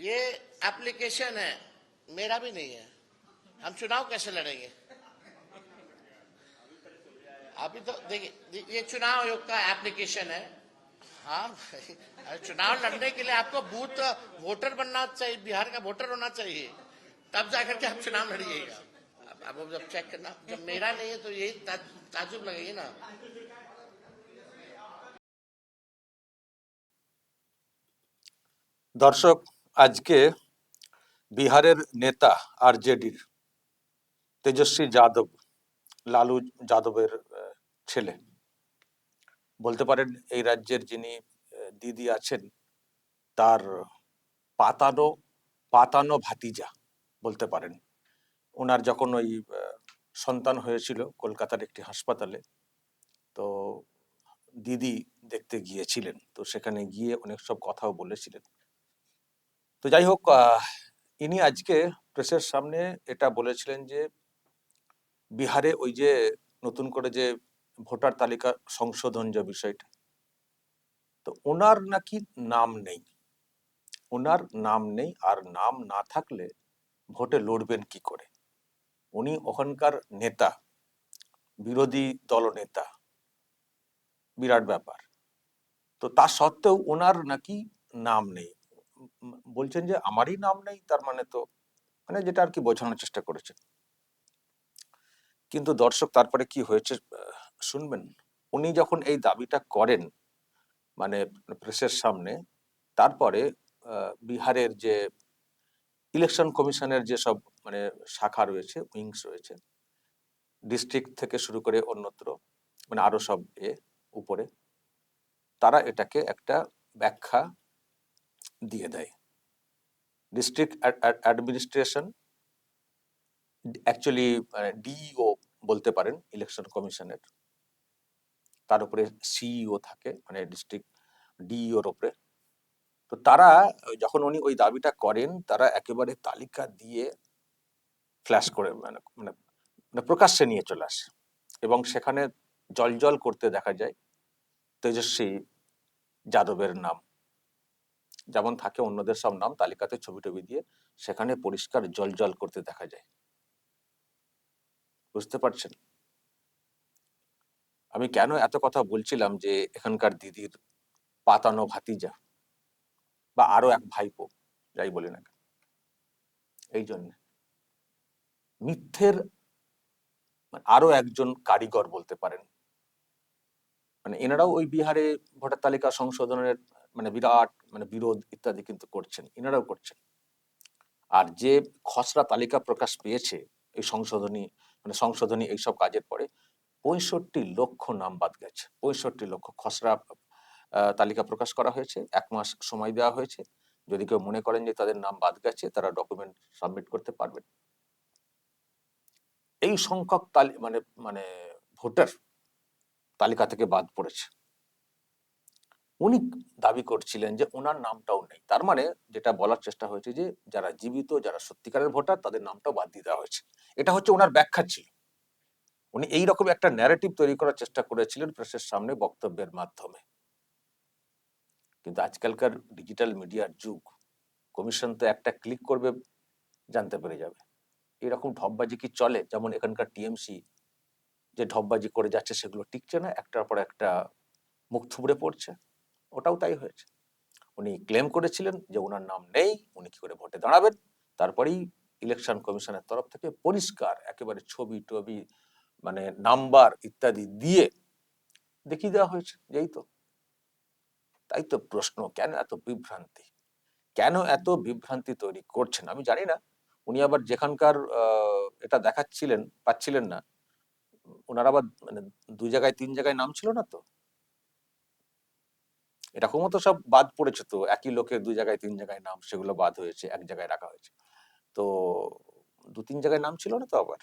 ये एप्लीकेशन है। मेरा भी नहीं है। हम चुनाव कैसे लड़ेंगे? अभी तो देखिए ये चुनाव आयोग का एप्लीकेशन है। हाँ चुनाव लड़ने के लिए आपको बूथ वोटर बनना चाहिए, बिहार का वोटर होना चाहिए। तब जाकर के आप चुनाव लड़िएगा। अब अब जब चेक करना, जब मेरा नहीं है तो यही ताजुब लगेगी ना। दर्शक আজকে বিহারের নেতা আরজেডির তেজস্বী যাদব, লালু যাদবের ছেলে। বলতে পারেন এই রাজ্যের যিনি দিদি আছেন, তার পাতানো পাতানো ভাতিজা বলতে পারেন। ওনার যখন ওই সন্তান হয়েছিল কলকাতার একটি হাসপাতালে, তো দিদি দেখতে গিয়েছিলেন। তো সেখানে গিয়ে অনেক সব কথাও বলেছিলেন। তো যাই হোক ইনি আজকে প্রেসের সামনে এটা বলেছিলেন যে, বিহারে ওই যে নতুন করে যে ভোটার তালিকা সংশোধন যে বিষয়টা, তো ওনার নাকি নাম নেই। ওনার নাম নেই আর নাম না থাকলে ভোটে লড়বেন কি করে? উনি ওখানকার নেতা, বিরোধী দলনেতা বিরাট ব্যাপার। তো তা সত্ত্বেও ওনার নাকি নাম নেই। বলছেন যে আমারই নাম নেই, তার মানে তো মানে যেটা আর কি বোঝানোর চেষ্টা করেছেন কিন্তু দর্শক, তারপরে কি হয়েছে শুনবেন? উনি যখন এই দাবিটা করেন মানে প্রেসের সামনে, তারপরে বিহারের যে ইলেকশন কমিশনের যে সব মানে শাখা রয়েছে, উইংস রয়েছে, ডিস্ট্রিক্ট থেকে শুরু করে অন্যত্র মানে আরও সব এ, উপরে, তারা এটাকে একটা ব্যাখ্যা দিয়ে দেয়। ডিস্ট্রিক্ট অ্যাডমিনিস্ট্রেশন অ্যাকচুয়ালি ডিইও বলতে পারেন ইলেকশন কমিশনের তার উপরে সিইও থাকে মানে ডিস্ট্রিক্ট ডিইওর উপরে। তো তারা, যখন উনি ওই দাবিটা করেন, তারা একেবারে তালিকা দিয়ে ফ্ল্যাশ করে মানে মানে মানে প্রকাশ্যে নিয়ে চলে আসে। এবং সেখানে জলজল করতে দেখা যায়, তেজস্বী যাদবের নাম। যেমন থাকে অন্যদের সব নাম তালিকাতে ছবি টবি দিয়ে সেখানে পরিষ্কার জলজল করতে দেখা যায়। বুঝতে পারছেন? আমি কেন এত কথা বলছিলাম যে এখানকার দিদির পাতানো ভাতিজা বা আরও এক ভাইপো, যাই বলি না এই জন্য। মিথ্যের মানে আরও একজন কারিগর বলতে পারেন। মানে এনারাও ওই বিহারে ভোটার তালিকা সংশোধনের মানে বিরাট মানে বিরোধ ইত্যাদি কিন্তু করছেন এনারাও করছেন। আর যে খসড়া তালিকা প্রকাশ পেয়েছে এই সংশোধনী মানে সংশোধনী এইসব কাজের পরে, পঁয়ষট্টি লক্ষ নাম বাদ গেছে। পঁয়ষট্টি লক্ষ খসড়া তালিকা প্রকাশ করা হয়েছে। এক মাস সময় দেওয়া হয়েছে। যদি কেউ মনে করেন যে তাদের নাম বাদ গেছে, তারা ডকুমেন্ট সাবমিট করতে পারবেন। এই সংখ্যক মানে মানে ভোটার তালিকা থেকে বাদ পড়েছে। উনি দাবি করছিলেন যে ওনার নামটাও নেই। তার মানে যেটা বলার চেষ্টা হয়েছে যে যারা জীবিত, যারা সত্যিকারের ভোটার, তাদের নামটাও বাদ দিয়ে দেওয়া হয়েছে। এটা হচ্ছে ওনার ব্যাখ্যা ছিল। উনি এইরকম একটা ন্যারেটিভ তৈরি করার চেষ্টা করেছিলেন প্রেসের সামনে বক্তব্যের মাধ্যমে। কিন্তু আজকালকার ডিজিটাল মিডিয়ার যুগ কমিশন তো একটা ক্লিক করবে, জানতে পেরে যাবে। এরকম ঢপবাজি কি চলে? যেমন এখানকার টিএমসি যে ঢপবাজি করে যাচ্ছে, সেগুলো টিকছে না, একটার পর একটা মুখ থুবড়ে পড়ছে। ওটাও তাই হয়েছে। উনি ক্লেম করেছিলেন যে ওনার নাম নেই, উনি কি করে ভোটে দাঁড়াবেন? তারপরেই ইলেকশন কমিশনের তরফ থেকে পরিষ্কার একেবারে ছবি টবি মানে নাম্বার ইত্যাদি দিয়ে দেখিয়ে দেওয়া হয়েছে যেই তো। তাই তো প্রশ্ন, কেন এত বিভ্রান্তি? কেন এত বিভ্রান্তি তৈরি করছেন? আমি জানি না। উনি আবার যেখানকার এটা দেখাচ্ছিলেন, পাচ্ছিলেন না। ওনার আবার মানে দুই জায়গায়, তিন জায়গায় নাম ছিল না তো? এরকমও তো সব বাদ পড়েছে তো। একই লোকের দুই জায়গায়, তিন জায়গায় নাম, সেগুলো বাদ হয়েছে, এক জায়গায় রাখা হয়েছে। তো দু তিন জায়গায় নাম ছিল না তো আবার।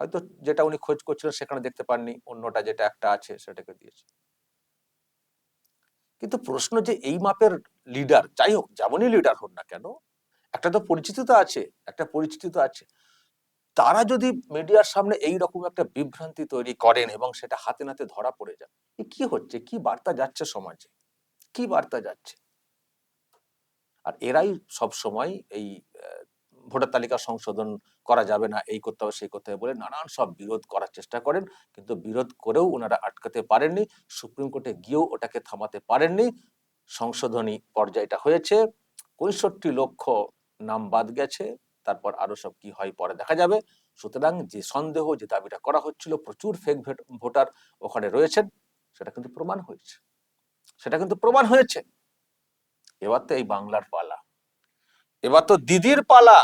হয়তো যেটা উনি খোঁজ করছিলেন সেখানে দেখতে পাননি, অন্যটা যেটা একটা আছে সেটাকে দিয়েছে। কিন্তু প্রশ্ন যে এই মাপের লিডার যাই হোক, যেমনই লিডার হন না কেন, একটা তো পরিচিতি তো আছে, একটা পরিচিতি তো আছে। তারা যদি মিডিয়ার সামনে এই রকম একটা বিভ্রান্তি তৈরি করেন এবং সেটা হাতে নাতে ধরা পড়ে যায় কি হচ্ছে? কি বার্তা যাচ্ছে সমাজে? কি বার্তা যাচ্ছে? আর এরাই সব সময় এই ভোটার তালিকা সংশোধন করা যাবে না, এই করতে হবে, সেই করতে হবে বলে নানান সব বিরোধ করার চেষ্টা করেন, কিন্তু বিরোধ করেও ওনারা আটকাতে পারেননি, সুপ্রিম কোর্টে গিয়েও ওটাকে থামাতে পারেননি, সংশোধনী পর্যায়টা হয়েছে, পঁয়ষট্টি লক্ষ নাম বাদ গেছে তারপর আরও সব কি হয় পরে দেখা যাবে। সুতরাং যে সন্দেহ যে দাবিটা করা হচ্ছিল, প্রচুর ফেক ভোটার ওখানে রয়েছেন, সেটা কিন্তু প্রমাণ হয়েছে। সেটা কিন্তু প্রমাণ হয়েছে। এবার তো এই বাংলার পালা। এবার তো দিদির পালা।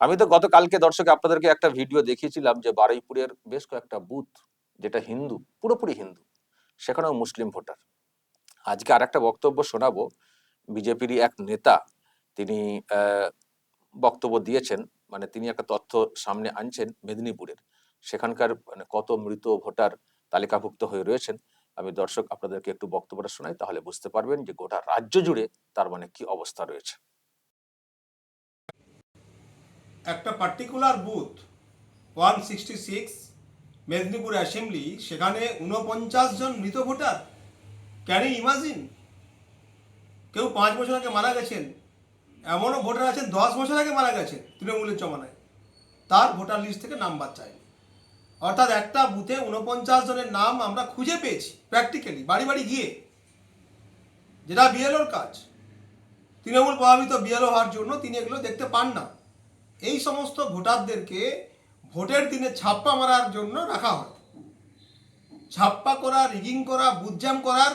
আমি তো গতকালকে দর্শক আপনাদেরকে একটা ভিডিও দেখিয়েছিলাম যে বারুইপুরের বেশ কয়েকটা বুথ, যেটা হিন্দু, পুরোপুরি হিন্দু, সেখানেও মুসলিম ভোটার। আজকে আর একটা বক্তব্য শোনাবো। বিজেপির এক নেতা, তিনি বক্তব্য দিয়েছেন মানে তিনি একটা তথ্য সামনে আনছেন মেদিনীপুরের। সেখানকার মানে কত মৃত ভোটার তালিকাভুক্ত হয়ে রয়েছেন। আমি দর্শক আপনাদেরকে একটু বক্তব্যটা শোনাই, তাহলে বুঝতে পারবেন যে গোটা রাজ্য জুড়ে তার মানে কি অবস্থা রয়েছে। একটা particular booth one sixty six Medinipur assembly সেখানে উনপঞ্চাশ জন মৃত ভোটার। ক্যান ইমাজিন কেউ পাঁচ বছর আগে মারা গেছেন। এমনও ভোটার আছেন, দশ বছর আগে মারা গেছে তৃণমূলের জমানায়। তার ভোটার লিস্ট থেকে নাম বাদ চায়নি অর্থাৎ একটা বুথে উনপঞ্চাশ জনের নাম আমরা খুঁজে পেয়েছি প্র্যাকটিক্যালি বাড়ি বাড়ি গিয়ে। যেটা বিএলওর কাজ। তৃণমূল প্রভাবিত বিএলও হওয়ার জন্য তিনি এগুলো দেখতে পান না। এই সমস্ত ভোটারদেরকে ভোটের দিনে ছাপ্পা মারার জন্য রাখা হয়। ছাপ্পা করা রিগিং করা বুথজাম করার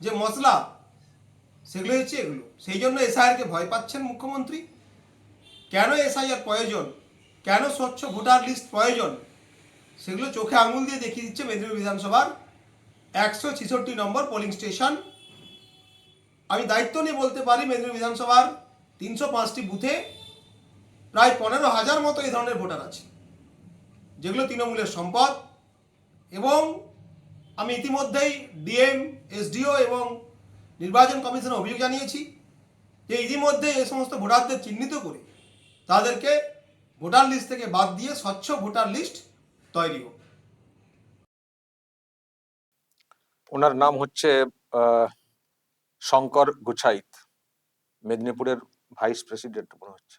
যে মশলা সেগুলো হচ্ছে এগুলো। সেই জন্য এসআইআরকে ভয় পাচ্ছেন মুখ্যমন্ত্রী। কেন এসআইআর প্রয়োজন? কেন স্বচ্ছ ভোটার লিস্ট প্রয়োজন? সেগুলো চোখে আঙুল দিয়ে দেখিয়ে দিচ্ছে মেদিনীপুর বিধানসভার একশো ছেষট্টি নম্বর পোলিং স্টেশন আমি দায়িত্ব নিয়ে বলতে পারি, মেদিনীপুর বিধানসভার তিনশো পাঁচটি বুথে প্রায় পনেরো হাজার মতো এই ধরনের ভোটার আছে, যেগুলো তৃণমূলের সম্পদ। এবং আমি ইতিমধ্যেই ডিএম এসডিও এবং নির্বাচন কমিশনে অভিযোগ জানিয়েছি যে ইতিমধ্যে এই সমস্ত ভোটারদের চিহ্নিত করে তাদেরকে ভোটার লিস্ট থেকে বাদ দিয়ে স্বচ্ছ ভোটার লিস্ট তৈরি হোক। ওনার নাম হচ্ছে শঙ্কর গুছাইত, মেদিনীপুরের ভাইস প্রেসিডেন্ট মনে হচ্ছে।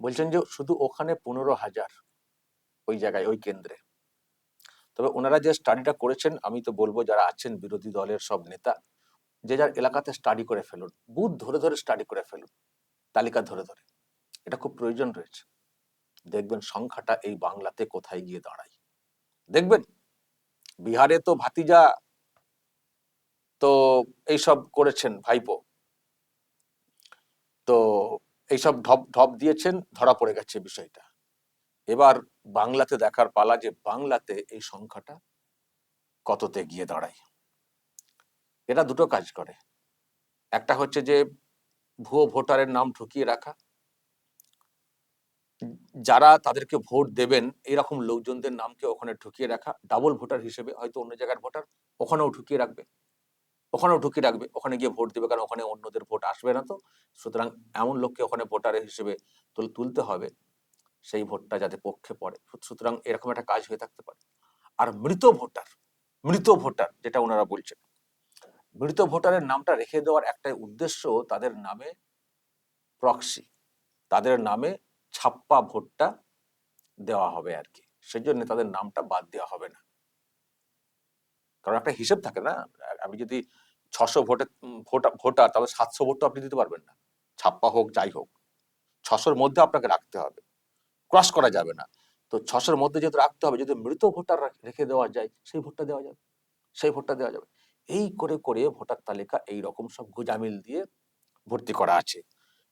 বলছেন যে শুধু ওখানে পনেরো হাজার ওই জায়গায়, ওই কেন্দ্রে। তবে ওনারা যে স্টাডিটা করেছেন, আমি তো বলব যারা আছেন বিরোধী দলের সব নেতা, যে যার এলাকাতে স্টাডি করে ফেলুন, বুথ ধরে ধরে স্টাডি করে ফেলুন, তালিকা ধরে ধরে। এটা খুব প্রয়োজন রয়েছে। দেখবেন সংখ্যাটা এই বাংলাতে কোথায় গিয়ে দাঁড়ায়। দেখবেন, বিহারে তো ভাতিজা তো এইসব করেছেন, ভাইপো। তো এইসব ঢপ ঢপ দিয়েছেন, ধরা পড়ে গেছে বিষয়টা। এবার বাংলাতে দেখার পালা যে বাংলাতে এই সংখ্যাটা কততে গিয়ে দাঁড়ায়। এটা দুটো কাজ করে। একটা হচ্ছে যে ভুয়ো ভোটারের নাম ঢুকিয়ে রাখা। যারা তাদেরকে ভোট দেবেন, এরকম লোকজনদের নামকে ওখানে ঢুকিয়ে রাখা। ডাবল ভোটার হিসেবে হয়তো অন্য জায়গার ভোটার ওখানেও ঢুকিয়ে রাখবে। ওখানেও ঢুকিয়ে রাখবে। ওখানে গিয়ে ভোট দেবে কারণ ওখানে অন্যদের ভোট আসবে না তো। সুতরাং এমন লোককে ওখানে ভোটার হিসেবে তুল- তুলতে হবে। সেই ভোটটা যাতে পক্ষে পড়ে। সুতরাং এরকম একটা কাজ হয়ে থাকতে পারে। আর মৃত ভোটার মৃত ভোটার যেটা ওনারা বলছেন, মৃত ভোটারের নামটা রেখে দেওয়ার একটাই উদ্দেশ্য তাদের নামে প্রক্সি তাদের নামে ছাপ্পা ভোটটা দেওয়া হবে আর কি। সেই জন্য তাদের নামটা বাদ দেওয়া হবে না। কারণ একটা হিসেব থাকে না, আমি যদি ছশো ভোটে, ভোটার, তাহলে সাতশো ভোট তো আপনি দিতে পারবেন না। ছাপ্পা হোক, যাই হোক, ছশোর মধ্যে আপনাকে রাখতে হবে। ক্রস করা যাবে না। তো ছশোর মধ্যে যেহেতু রাখতে হবে, যদি মৃত ভোটার রেখে দেওয়া যায়, সেই ভোটটা দেওয়া যাবে। সেই ভোটটা দেওয়া যাবে। এই করে করে ভোটার তালিকা এই রকম সব গুজামিল দিয়ে ভর্তি করা আছে।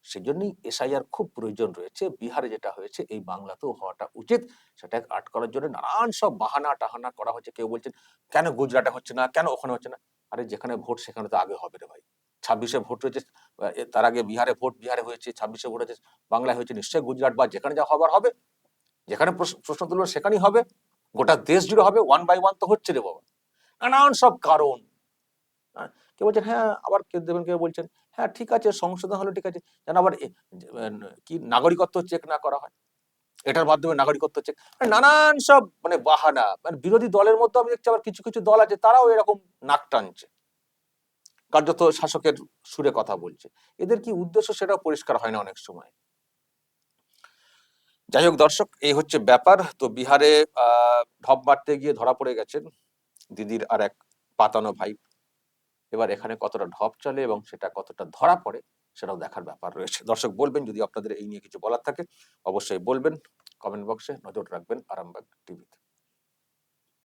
সেই জন্যই এসআইআর খুব প্রয়োজন রয়েছে। বিহারে যেটা হয়েছে, এই বাংলাতেও হওয়াটা উচিত। সেটা আটকানোর জন্য নানান সব বাহানা টাহানা করা হচ্ছে। কেউ বলছেন, কেন গুজরাটে হচ্ছে না? কেন ওখানে হচ্ছে না? আরে, যেখানে ভোট সেখানে তো আগে হবে রে ভাই। ছাব্বিশে ভোট হয়েছে তার আগে বিহারে ভোট, বিহারে হয়েছে, ছাব্বিশে ভোট হয়েছে, বাংলায় হয়েছে, নিশ্চয়ই গুজরাট বা যেখানে যা হবার হবে, যেখানে প্রশ্ন তুলবে সেখানেই হবে, গোটা দেশ জুড়ে হবে ওয়ান বাই ওয়ান তো হচ্ছে রে বাবা। নানান সব কারণ। কেউ বলছেন হ্যাঁ আবার কেউ দেবেন, কেউ বলছেন হ্যাঁ ঠিক আছে, সংশোধন হলো ঠিক আছে, যেন আবার কি নাগরিকত্ব চেক না করা হয়। এটার মাধ্যমে নাগরিকত্ব চেক নানান সব মানে বাহানা মানে বিরোধী দলের মধ্যে আমি দেখছি আবার কিছু কিছু দল আছে, তারাও এরকম নাক টানছে। কার্যত শাসকের সুরে কথা বলছে। এদের কি উদ্দেশ্য সেটাও পরিষ্কার হয় না অনেক সময়। যাই হোক দর্শক, এই হচ্ছে ব্যাপার। তো বিহারে ঢপ মারতে গিয়ে ধরা পড়ে গেছেন দিদির আর এক পাতানো ভাই। এবার এখানে কতটা ঢপ চলে এবং সেটা কতটা ধরা পড়ে, সেটাও দেখার ব্যাপার রয়েছে। দর্শক বলবেন, যদি আপনাদের এই নিয়ে কিছু বলার থাকে, অবশ্যই বলবেন। কমেন্ট বক্সে নজর রাখবেন আরামবাগ টিভিতে।